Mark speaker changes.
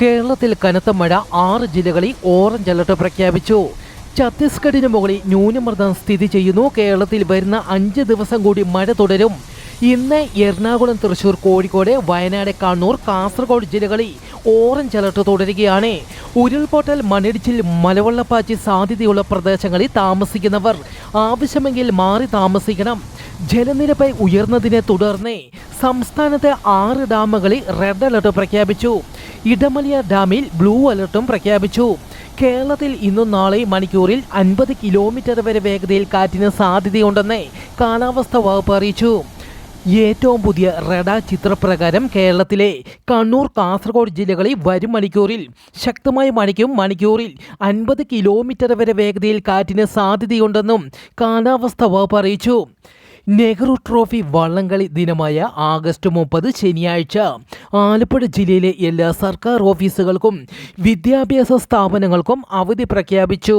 Speaker 1: കേരളത്തിൽ കനത്ത മഴ ആറ് ജില്ലകളിൽ ഓറഞ്ച് അലർട്ട് പ്രഖ്യാപിച്ചു. ഛത്തീസ്ഗഡിന് മുകളിൽ ന്യൂനമർദ്ദം സ്ഥിതി ചെയ്യുന്നു. കേരളത്തിൽ വരുന്ന അഞ്ച് ദിവസം കൂടി മഴ തുടരും. ഇന്ന് എറണാകുളം തൃശൂർ കോഴിക്കോട് വയനാട് കണ്ണൂർ കാസർഗോഡ് ജില്ലകളിൽ ഓറഞ്ച് അലർട്ട് തുടരുകയാണ്. ഉരുൾപൊട്ടൽ മണ്ണിടിച്ചിൽ മലവെള്ളപ്പാച്ചി സാധ്യതയുള്ള പ്രദേശങ്ങളിൽ താമസിക്കുന്നവർ ആവശ്യമെങ്കിൽ മാറി താമസിക്കണം. ജലനിരപ്പ് ഉയർന്നതിനെ തുടർന്ന് സംസ്ഥാനത്തെ ആറ് ഡാമുകളിൽ റെഡ് അലർട്ട് പ്രഖ്യാപിച്ചു. ഇടമലിയ ഡാമിൽ ബ്ലൂ അലർട്ടും പ്രഖ്യാപിച്ചു. കേരളത്തിൽ ഇന്നും നാളെ മണിക്കൂറിൽ അൻപത് കിലോമീറ്റർ വരെ വേഗതയിൽ കാറ്റിന് സാധ്യതയുണ്ടെന്ന് കാലാവസ്ഥാ വകുപ്പ് അറിയിച്ചു. ഏറ്റവും പുതിയ റഡാർ ചിത്രപ്രകാരം കേരളത്തിലെ കണ്ണൂർ കാസർഗോഡ് ജില്ലകളിൽ വരും മണിക്കൂറിൽ ശക്തമായ മഴയ്ക്കും മണിക്കൂറിൽ അൻപത് കിലോമീറ്റർ വരെ വേഗതയിൽ കാറ്റിന് സാധ്യതയുണ്ടെന്നും കാലാവസ്ഥാ വകുപ്പ് അറിയിച്ചു. നെഹ്റു ട്രോഫി വള്ളംകളി ദിനമായ ആഗസ്റ്റ് മുപ്പത് ശനിയാഴ്ച. ആലപ്പുഴ ജില്ലയിലെ എല്ലാ സർക്കാർ ഓഫീസുകൾക്കും വിദ്യാഭ്യാസ സ്ഥാപനങ്ങൾക്കും അവധി പ്രഖ്യാപിച്ചു.